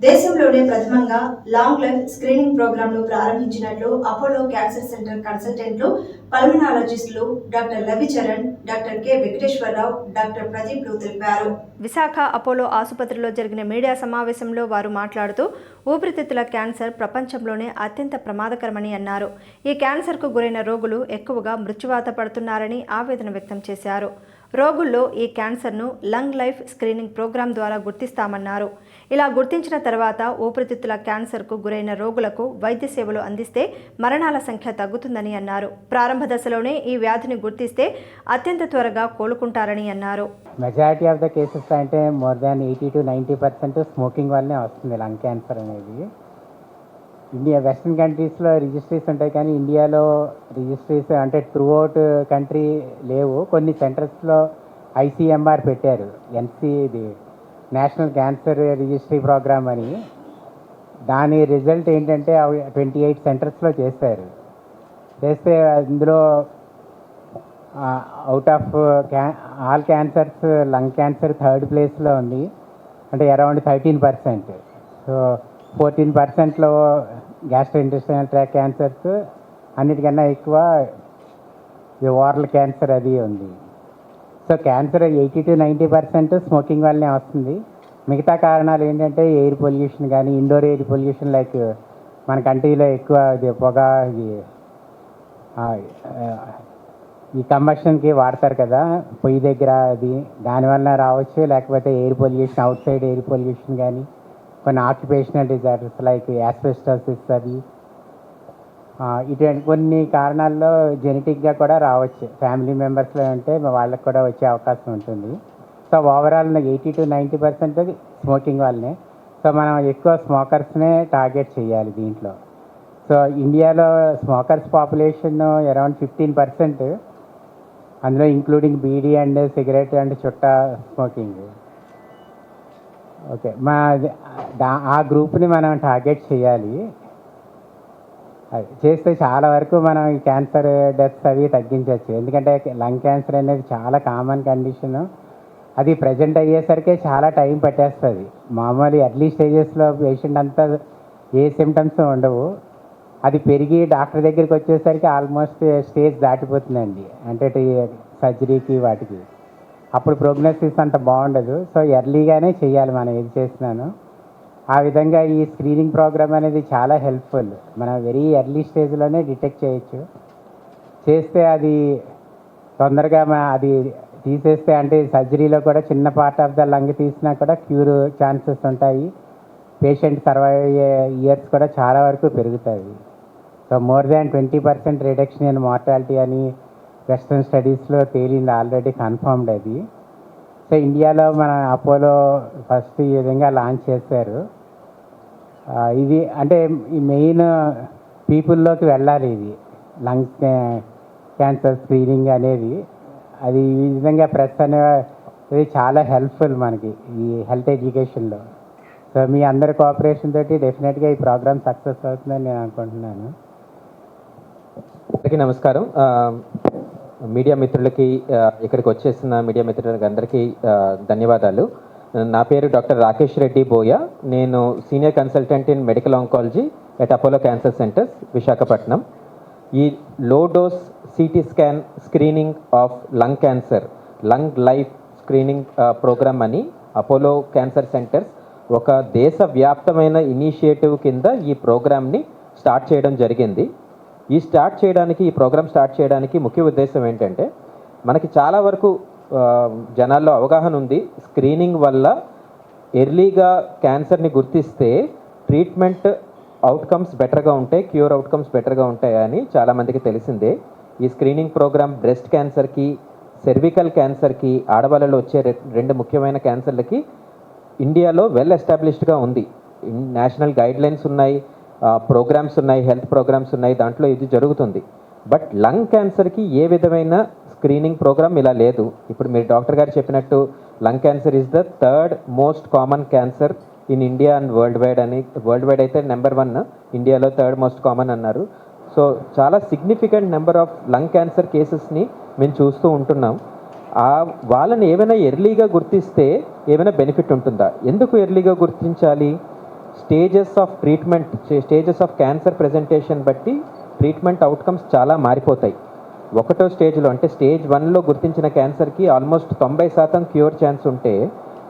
దేశంలోనే ప్రథమంగా long life screening ప్రోగ్రాంను ప్రారంభించినట్లు అపోలో క్యాన్సర్ సెంటర్ కన్సల్టెంట్లు పల్మనాలజిస్టులు doctor Ravicharan doctor K Venkateswararao doctor ప్రదీప్లు తెలిపారు. విశాఖ అపోలో ఆసుపత్రిలో జరిగిన మీడియా సమావేశంలో వారు మాట్లాడుతూ ఊపిరితిత్తుల క్యాన్సర్ ప్రపంచంలోనే అత్యంత ప్రమాదకరమని అన్నారు. ఈ క్యాన్సర్కు గురైన రోగులు ఎక్కువగా మృత్యువాత పడుతున్నారని ఆవేదన వ్యక్తం చేశారు. రోగుల్లో ఈ క్యాన్సర్ను లంగ్ లైఫ్ స్క్రీనింగ్ ప్రోగ్రాం ద్వారా గుర్తిస్తామన్నారు. ఇలా గుర్తించిన తర్వాత ఊపిరితిత్తుల క్యాన్సర్కు గురైన రోగులకు వైద్య సేవలు అందిస్తే మరణాల సంఖ్య తగ్గుతుందని అన్నారు. ప్రారంభ దశలోనే ఈ వ్యాధిని గుర్తిస్తే అత్యంత త్వరగా కోలుకుంటారని అన్నారు. మెజారిటీ ఆఫ్ ద కేసెస్ అంటే more than eighty to ninety percent smoking వల్లనే వస్తుంది లంగ్ క్యాన్సర్ అనేది. ఇండియా వెస్ట్రన్ కంట్రీస్లో రిజిస్ట్రీస్ ఉంటాయి కానీ ఇండియాలో రిజిస్ట్రీస్ అంటే త్రూ అవుట్ కంట్రీ లేవు. కొన్ని సెంటర్స్లో ఐసీఎంఆర్ పెట్టారు. ఎన్సీ ఇది నేషనల్ క్యాన్సర్ రిజిస్ట్రీ ప్రోగ్రామ్ అని. దాని రిజల్ట్ ఏంటంటే ట్వంటీ ఎయిట్ సెంటర్స్లో చేశారు. చేస్తే అందులో అవుట్ ఆఫ్ క్యా all cancers lung cancer third ప్లేస్లో ఉంది. అంటే around thirteen percent so fourteen పర్సెంట్లో గ్యాస్ట్రో ఇంటెస్టైనల్ ట్రాక్ క్యాన్సర్స్ అన్నిటికన్నా ఎక్కువ ఈ ఓరల్ క్యాన్సర్ అది ఉంది. So cancer eighty to ninety percent smoking వల్లనే వస్తుంది. మిగతా కారణాలు ఏంటంటే ఎయిర్ పొల్యూషన్ కానీ ఇండోర్ ఎయిర్ పొల్యూషన్ లైక్ మన కంట్రీలో ఎక్కువ ఇది పొగ ఇది ఈ కంబషన్కి వాడతారు కదా పొయ్యి దగ్గర అది దానివల్ల రావచ్చు. లేకపోతే air pollution outside air pollution కానీ కొన్ని ఆక్యుపేషనల్ డిజార్డర్స్ లైక్ యాస్పెస్టాసిస్ అవి ఇటువంటి కొన్ని కారణాల్లో జెనెటిక్గా కూడా రావచ్చు. ఫ్యామిలీ మెంబర్స్లో ఉంటే వాళ్ళకి కూడా వచ్చే అవకాశం ఉంటుంది. So overall eighty to ninety percent smoking వాళ్ళనే. సో మనం ఎక్కువ స్మోకర్స్నే టార్గెట్ చేయాలి దీంట్లో. సో ఇండియాలో smokers population around fifteen percent అందులో including beedi and cigarette and chutta smoking okay మా ఆ గ్రూప్ని మనం టార్గెట్ చేయాలి. చేస్తే చాలా వరకు మనం ఈ క్యాన్సర్ డెత్స్ అవి తగ్గించవచ్చు. ఎందుకంటే లంగ్ క్యాన్సర్ అనేది చాలా కామన్ కండిషన్. అది ప్రజెంట్ అయ్యేసరికి చాలా టైం పట్టేస్తుంది. మామూలు ఎర్లీ స్టేజెస్లో పేషెంట్ అంతా ఏ సిమ్టమ్స్ ఉండవు. అది పెరిగి డాక్టర్ దగ్గరికి వచ్చేసరికి ఆల్మోస్ట్ స్టేజ్ దాటిపోతుందండి. అంటే సర్జరీకి వాటికి. అప్పుడు ప్రోగ్నోసిస్ అంత బాగుండదు. సో ఎర్లీగానే చేయాలి మనం ఏది చేసినాను. ఆ విధంగా ఈ స్క్రీనింగ్ ప్రోగ్రామ్ అనేది చాలా హెల్ప్ఫుల్ మనం వెరీ ఎర్లీ స్టేజ్లోనే డిటెక్ట్ చేయొచ్చు. చేస్తే అది తొందరగా మ- అది తీసేస్తే అంటే సర్జరీలో కూడా చిన్న పార్ట్ ఆఫ్ ద లంగ్ తీసినా కూడా క్యూర్ ఛాన్సెస్ ఉంటాయి. పేషెంట్ సర్వైవ్ అయ్యే ఇయర్స్ కూడా చాలా వరకు పెరుగుతాయి. So more than twenty percent reduction in mortality అని వెస్ట్రన్ స్టడీస్లో తేలింది ఆల్రెడీ కన్ఫర్మ్డ్ అది. సో ఇండియాలో మన అపోలో ఫస్ట్ ఈ విధంగా లాంచ్ చేశారు. ఇది అంటే ఈ మెయిన్ పీపుల్లోకి వెళ్ళాలి ఇది. లంగ్ క్యాన్సర్ స్క్రీనింగ్ అనేది. అది ఈ విధంగా ప్రెస్ అనేది చాలా హెల్ప్ఫుల్ మనకి ఈ హెల్త్ ఎడ్యుకేషన్లో సో మీ అందరి కోఆపరేషన్ తోటి డెఫినెట్గా ఈ ప్రోగ్రామ్ సక్సెస్ అవుతుందని నేను అనుకుంటున్నాను. అందరికీ నమస్కారం. మీడియా మిత్రులకి ఇక్కడికి వచ్చేసిన మీడియా మిత్రులకి అందరికీ ధన్యవాదాలు. నా పేరు డాక్టర్ రాకేష్ రెడ్డి బోయా. నేను senior consultant in medical oncology at Apollo cancer centers Visakhapatnam. ఈ low dose CT scan screening of lung cancer lung life screening programme అని అపోలో క్యాన్సర్ సెంటర్స్ ఒక దేశవ్యాప్తమైన ఇనిషియేటివ్ కింద ఈ ప్రోగ్రామ్ని స్టార్ట్ చేయడం జరిగింది. ఈ స్టార్ట్ చేయడానికి ఈ ప్రోగ్రామ్ స్టార్ట్ చేయడానికి ముఖ్య ఉద్దేశం ఏంటంటే మనకి చాలా వరకు జనాల్లో అవగాహన ఉంది. స్క్రీనింగ్ వల్ల ఎర్లీగా క్యాన్సర్ని గుర్తిస్తే ట్రీట్మెంట్ అవుట్కమ్స్ బెటర్గా ఉంటాయి క్యూర్ అవుట్కమ్స్ బెటర్గా ఉంటాయని చాలామందికి తెలిసిందే. ఈ స్క్రీనింగ్ ప్రోగ్రామ్ బ్రెస్ట్ క్యాన్సర్కి సెర్వికల్ క్యాన్సర్కి ఆడవాళ్ళలో వచ్చే రె- రెండు ముఖ్యమైన క్యాన్సర్లకి ఇండియాలో వెల్ ఎస్టాబ్లిష్డ్గా ఉంది. నేషనల్ గైడ్ లైన్స్ ఉన్నాయి. ప్రోగ్రామ్స్ ఉన్నాయి హెల్త్ ప్రోగ్రామ్స్ ఉన్నాయి దాంట్లో ఇది జరుగుతుంది. బట్ లంగ్ క్యాన్సర్కి ఏ విధమైన స్క్రీనింగ్ ప్రోగ్రామ్ ఇలా లేదు. ఇప్పుడు మీరు డాక్టర్ గారు చెప్పినట్టు lung cancer is the third most common cancer in India and worldwide అని వరల్డ్ వైడ్ అయితే నెంబర్ వన్ ఇండియాలో థర్డ్ మోస్ట్ కామన్ అన్నారు. సో చాలా significant number of lung cancer కేసెస్ని మేము చూస్తూ ఉంటున్నాం. ఆ వాళ్ళని ఏమైనా ఎర్లీగా గుర్తిస్తే ఏమైనా బెనిఫిట్ ఉంటుందా? ఎందుకు ఎర్లీగా గుర్తించాలి? Stages of treatment stages of cancer presentation బట్టి ట్రీట్మెంట్ అవుట్కమ్స్ చాలా మారిపోతాయి. ఒకటో స్టేజ్లో అంటే స్టేజ్ వన్లో గుర్తించిన క్యాన్సర్కి ఆల్మోస్ట్ తొంభై శాతం క్యూర్ ఛాన్స్ ఉంటే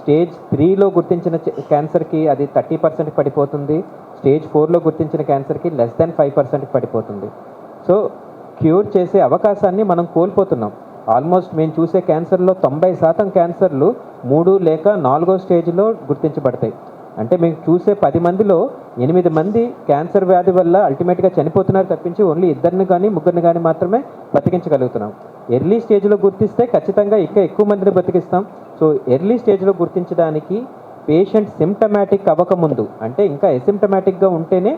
స్టేజ్ త్రీలో గుర్తించిన క్యాన్సర్కి అది థర్టీ పర్సెంట్ పడిపోతుంది. స్టేజ్ ఫోర్లో గుర్తించిన క్యాన్సర్కి లెస్ దెన్ ఫైవ్ పర్సెంట్ పడిపోతుంది. సో క్యూర్ చేసే అవకాశాన్ని మనం కోల్పోతున్నాం. ఆల్మోస్ట్ మేము చూసే క్యాన్సర్లో తొంభై శాతం క్యాన్సర్లు మూడు లేక నాలుగో స్టేజ్లో గుర్తించబడతాయి. అంటే మేము చూసే పది మందిలో ఎనిమిది మంది క్యాన్సర్ వ్యాధి వల్ల అల్టిమేట్గా చనిపోతున్నారు తప్పించి ఓన్లీ ఇద్దరిని కానీ ముగ్గురిని కానీ మాత్రమే బతికించగలుగుతున్నాం. ఎర్లీ స్టేజ్లో గుర్తిస్తే ఖచ్చితంగా ఇంకా ఎక్కువ మందిని బతికిస్తాం. సో ఎర్లీ స్టేజ్లో గుర్తించడానికి పేషెంట్ సిమ్టమాటిక్ అవ్వకముందు అంటే ఇంకా ఎసిమ్టమాటిక్గా ఉంటేనే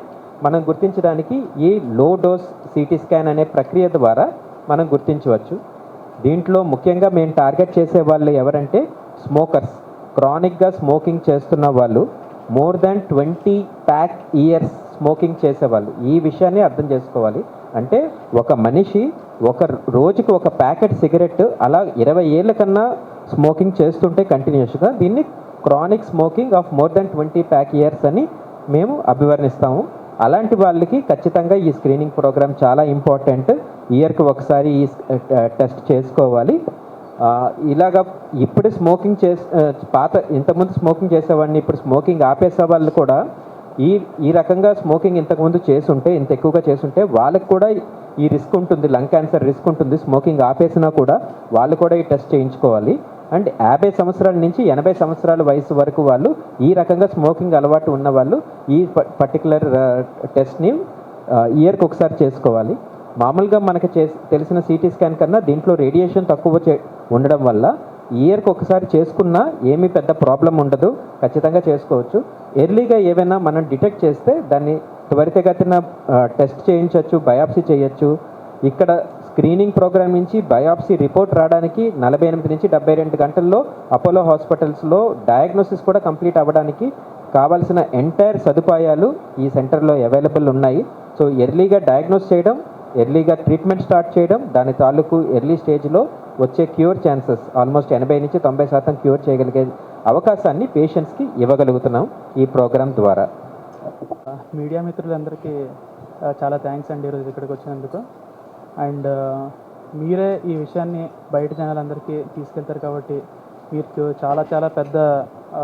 మనం గుర్తించడానికి ఈ లో డోస్ సిటీ స్కాన్ అనే ప్రక్రియ ద్వారా మనం గుర్తించవచ్చు. దీంట్లో ముఖ్యంగా మేము టార్గెట్ చేసే వాళ్ళు ఎవరంటే స్మోకర్స్ క్రానిక్గా స్మోకింగ్ చేస్తున్న వాళ్ళు. More than twenty pack years smoking చేసేవాళ్ళు. ఈ విషయాన్ని అర్థం చేసుకోవాలి. అంటే ఒక మనిషి ఒక రోజుకి ఒక ప్యాకెట్ సిగరెట్ అలా ఇరవై ఏళ్ళ కన్నా స్మోకింగ్ చేస్తుంటే కంటిన్యూస్గా దీన్ని chronic smoking of more than twenty pack years అని మేము అభివర్ణిస్తాము. అలాంటి వాళ్ళకి ఖచ్చితంగా ఈ స్క్రీనింగ్ ప్రోగ్రామ్ చాలా ఇంపార్టెంట్. ఇయర్కి ఒకసారి ఈ టెస్ట్ చేసుకోవాలి. ఇలాగా ఇప్పుడు స్మోకింగ్ చే పాత ఇంతకుముందు స్మోకింగ్ చేసేవాడిని ఇప్పుడు స్మోకింగ్ ఆపేసే వాళ్ళు కూడా ఈ ఈ రకంగా స్మోకింగ్ ఇంతకుముందు చేసుంటే ఇంత ఎక్కువగా చేసుంటే వాళ్ళకి కూడా ఈ రిస్క్ ఉంటుంది లంగ్ క్యాన్సర్ రిస్క్ ఉంటుంది స్మోకింగ్ ఆపేసినా కూడా వాళ్ళు కూడా ఈ టెస్ట్ చేయించుకోవాలి. అండ్ యాభై సంవత్సరాల నుంచి ఎనభై సంవత్సరాల వయసు వరకు వాళ్ళు ఈ రకంగా స్మోకింగ్ అలవాటు ఉన్న వాళ్ళు ఈ పర్టికులర్ టెస్ట్ని ఇయర్కి ఒకసారి చేసుకోవాలి. మామూలుగా మనకి చే తెలిసిన సిటీ స్కాన్ కన్నా దీంట్లో రేడియేషన్ తక్కువ చే ఉండడం వల్ల ఇయర్కి ఒకసారి చేసుకున్నా ఏమీ పెద్ద ప్రాబ్లం ఉండదు. ఖచ్చితంగా చేసుకోవచ్చు. ఎర్లీగా ఏవైనా మనం డిటెక్ట్ చేస్తే దాన్ని త్వరితగతిన టెస్ట్ చేయించవచ్చు బయాప్సీ చేయొచ్చు. ఇక్కడ స్క్రీనింగ్ ప్రోగ్రామ్ నుంచి బయాప్సీ రిపోర్ట్ రావడానికి నలభై ఎనిమిది నుంచి డెబ్బై రెండు గంటల్లో అపోలో హాస్పిటల్స్లో డయాగ్నోసిస్ కూడా కంప్లీట్ అవ్వడానికి కావాల్సిన ఎంటైర్ సదుపాయాలు ఈ సెంటర్లో అవైలబుల్ ఉన్నాయి. సో ఎర్లీగా డయాగ్నోస్ చేయడం ఎర్లీగా ట్రీట్మెంట్ స్టార్ట్ చేయడం దాని తాలూకు ఎర్లీ స్టేజ్లో వచ్చే క్యూర్ ఛాన్సెస్ ఆల్మోస్ట్ ఎనభై నుంచి తొంభై శాతం క్యూర్ చేయగలిగే అవకాశాన్ని పేషెంట్స్కి ఇవ్వగలుగుతున్నాం ఈ ప్రోగ్రాం ద్వారా. మీడియా మిత్రులందరికీ చాలా థ్యాంక్స్ అండి ఈరోజు ఇక్కడికి వచ్చినందుకు. అండ్ మీరే ఈ విషయాన్ని బయట జనాలందరికీ తీసుకెళ్తారు కాబట్టి మీకు చాలా చాలా పెద్ద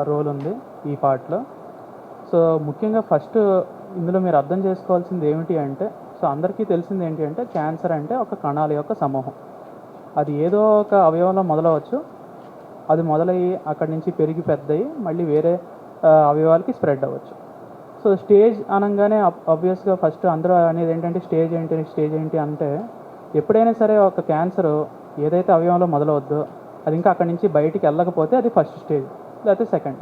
రోల్ ఉంది ఈ పార్ట్లో సో ముఖ్యంగా ఫస్ట్ ఇందులో మీరు అర్థం చేసుకోవాల్సింది ఏమిటి అంటే సో అందరికీ తెలిసింది ఏంటి అంటే క్యాన్సర్ అంటే ఒక కణాల యొక్క సమూహం. అది ఏదో ఒక అవయవంలో మొదలవచ్చు. అది మొదలయ్యి అక్కడి నుంచి పెరిగి పెద్దయి మళ్ళీ వేరే అవయవాలకి స్ప్రెడ్ అవ్వచ్చు. సో స్టేజ్ అనగానే ఆబ్వియస్గా ఫస్ట్ అందరూ అనేది ఏంటంటే స్టేజ్ ఏంటి స్టేజ్ ఏంటి అంటే ఎప్పుడైనా సరే ఒక క్యాన్సర్ ఏదైతే అవయవంలో మొదలవద్దో అది ఇంకా అక్కడి నుంచి బయటికి వెళ్ళకపోతే అది ఫస్ట్ స్టేజ్ లేకపోతే సెకండ్.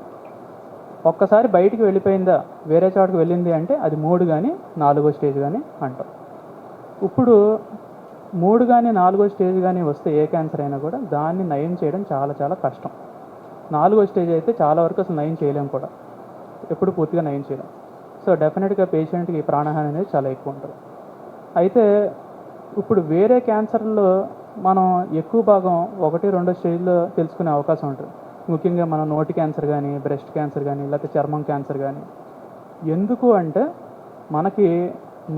ఒక్కసారి బయటికి వెళ్ళిపోయిందా వేరే చోటకి వెళ్ళింది అంటే అది మూడు కానీ నాలుగో స్టేజ్ కానీ అంటాం. ఇప్పుడు మూడు కానీ నాలుగో స్టేజ్ కానీ వస్తే ఏ క్యాన్సర్ అయినా కూడా దాన్ని నయం చేయడం చాలా చాలా కష్టం. నాలుగో స్టేజ్ అయితే చాలా వరకు అసలు నయం చేయలేము కూడా. ఎప్పుడు పూర్తిగా నయం చేయలేం. సో డెఫినెట్గా పేషెంట్కి ప్రాణహాని అనేది చాలా ఎక్కువ ఉంటుంది. అయితే ఇప్పుడు వేరే క్యాన్సర్లో మనం ఎక్కువ భాగం ఒకటి రెండో స్టేజ్లో తెలుసుకునే అవకాశం ఉంటుంది. ముఖ్యంగా మన నోటి క్యాన్సర్ కానీ బ్రెస్ట్ క్యాన్సర్ కానీ లేకపోతే చర్మం క్యాన్సర్ కానీ ఎందుకు అంటే మనకి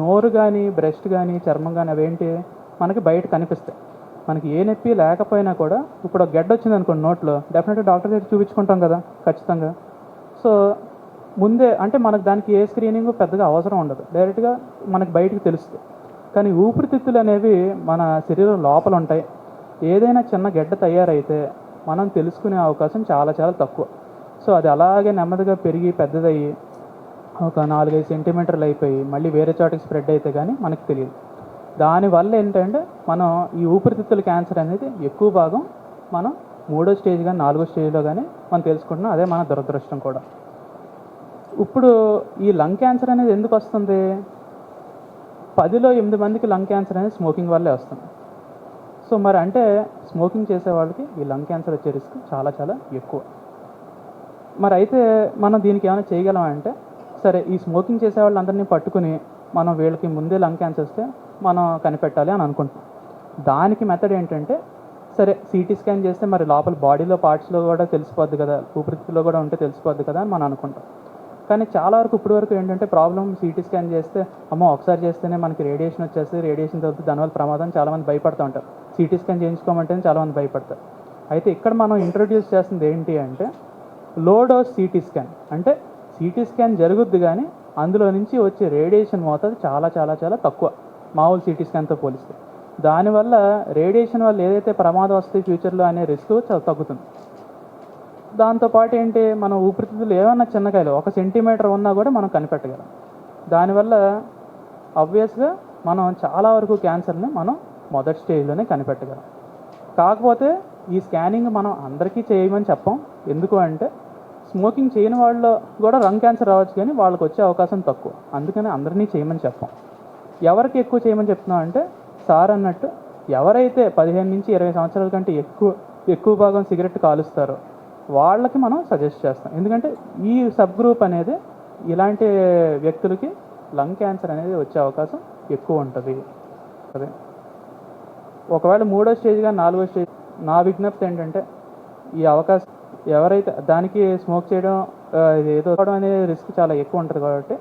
నోరు కానీ బ్రెస్ట్ కానీ చర్మం కానీ అవేంటి? మనకి బయట కనిపిస్తాయి. మనకి ఏ నొప్పి లేకపోయినా కూడా ఇప్పుడు గడ్డ వచ్చింది అనుకోండి నోట్లో డెఫినెట్గా డాక్టర్ దగ్గర చూపించుకుంటాం కదా ఖచ్చితంగా. సో ముందే అంటే మనకు దానికి ఏ స్క్రీనింగ్ పెద్దగా అవసరం ఉండదు. డైరెక్ట్గా మనకి బయటకు తెలుస్తుంది. కానీ ఊపిరితిత్తులు అనేవి మన శరీరం లోపల ఉంటాయి. ఏదైనా చిన్న గడ్డ తయారైతే మనం తెలుసుకునే అవకాశం చాలా చాలా తక్కువ. సో అది అలాగే నెమ్మదిగా పెరిగి పెద్దదయ్యి ఒక నాలుగైదు సెంటీమీటర్లు అయిపోయి మళ్ళీ వేరే చోటకి స్ప్రెడ్ అయితే కానీ మనకు తెలియదు. దానివల్ల ఏంటంటే మనం ఈ ఊపిరితిత్తుల క్యాన్సర్ అనేది ఎక్కువ భాగం మనం మూడో స్టేజ్ కానీ నాలుగో స్టేజ్లో కానీ మనం తెలుసుకుంటున్నాం. అదే మన దురదృష్టం కూడా. ఇప్పుడు ఈ లంగ్ క్యాన్సర్ అనేది ఎందుకు వస్తుంది? పదిలో ఎనిమిది మందికి లంగ్ క్యాన్సర్ అనేది స్మోకింగ్ వల్లే వస్తుంది. సో మరి అంటే స్మోకింగ్ చేసే వాళ్ళకి ఈ లంగ్ క్యాన్సర్ వచ్చే రిస్క్ చాలా చాలా ఎక్కువ. మరి అయితే మనం దీనికి ఏమైనా చేయగలమా అంటే సరే ఈ స్మోకింగ్ చేసే వాళ్ళందరినీ పట్టుకుని మనం వీళ్ళకి ముందే లంగ్ క్యాన్సర్ వస్తే మనం కనిపెట్టాలి అని అనుకుంటాం దానికి మెథడ్ ఏంటంటే సరే సిటీ స్కాన్ చేస్తే మరి లోపల బాడీలో పార్ట్స్లో కూడా తెలిసిపోద్ది కదా ఊపిరితిత్తులో కూడా ఉంటే తెలిసిపోద్ది కదా అని మనం అనుకుంటాం. కానీ చాలా వరకు ఇప్పటి వరకు ఏంటంటే ప్రాబ్లం సిటీ స్కాన్ చేస్తే అమ్మో ఒకసారి చేస్తేనే మనకి రేడియేషన్ వచ్చేస్తే రేడియేషన్ తగ్గుతుంది దానివల్ల ప్రమాదం చాలామంది భయపడుతూ ఉంటారు. సిటీ స్కాన్ చేయించుకోమంటేనే చాలామంది భయపడతారు. అయితే ఇక్కడ మనం ఇంట్రొడ్యూస్ చేస్తుంది ఏంటి అంటే లో డోస్ సిటీ స్కాన్ అంటే సిటీ స్కాన్ జరుగుద్ది కానీ అందులో నుంచి వచ్చే రేడియేషన్ మోతాదు చాలా చాలా చాలా తక్కువ. మామూలు సిటీ స్కాన్తో పోలిస్తే. దానివల్ల రేడియేషన్ వల్ల ఏదైతే ప్రమాదం వస్తే ఫ్యూచర్లో అనే రిస్క్ చాలా తగ్గుతుంది. దాంతోపాటు ఏంటి? మన ఊపిరితిత్తులు ఏమన్నా చిన్నకాయలు ఒక సెంటీమీటర్ ఉన్నా కూడా మనం కనిపెట్టగలం. దానివల్ల ఆబ్వియస్గా మనం చాలా వరకు క్యాన్సర్ని మనం మొదటి స్టేజ్లోనే కనిపెట్టగలం. కాకపోతే ఈ స్కానింగ్ మనం అందరికీ చేయమని చెప్పం. ఎందుకు అంటే స్మోకింగ్ చేయని వాళ్ళు కూడా రంగ్ క్యాన్సర్ రావచ్చు కానీ వాళ్ళకి వచ్చే అవకాశం తక్కువ. అందుకని అందరినీ చేయమని చెప్పాం. ఎవరికి ఎక్కువ చేయమని చెప్తున్నాం అంటే సార్ అన్నట్టు ఎవరైతే పదిహేను నుంచి ఇరవై సంవత్సరాల కంటే ఎక్కువ ఎక్కువ భాగం సిగరెట్ కాలుస్తారో వాళ్ళకి మనం సజెస్ట్ చేస్తాం. ఎందుకంటే ఈ సబ్ గ్రూప్ అనేది ఇలాంటి వ్యక్తులకి లంగ్ క్యాన్సర్ అనేది వచ్చే అవకాశం ఎక్కువ ఉంటుంది. అదే. ఒకవేళ మూడో స్టేజ్ కానీ నాలుగో స్టేజ్ నా విజ్ఞప్తి ఏంటంటే ఈ అవకాశం ఎవరైతే దానికి స్మోక్ చేయడం ఏదో అనేది రిస్క్ చాలా ఎక్కువ ఉంటుంది కాబట్టి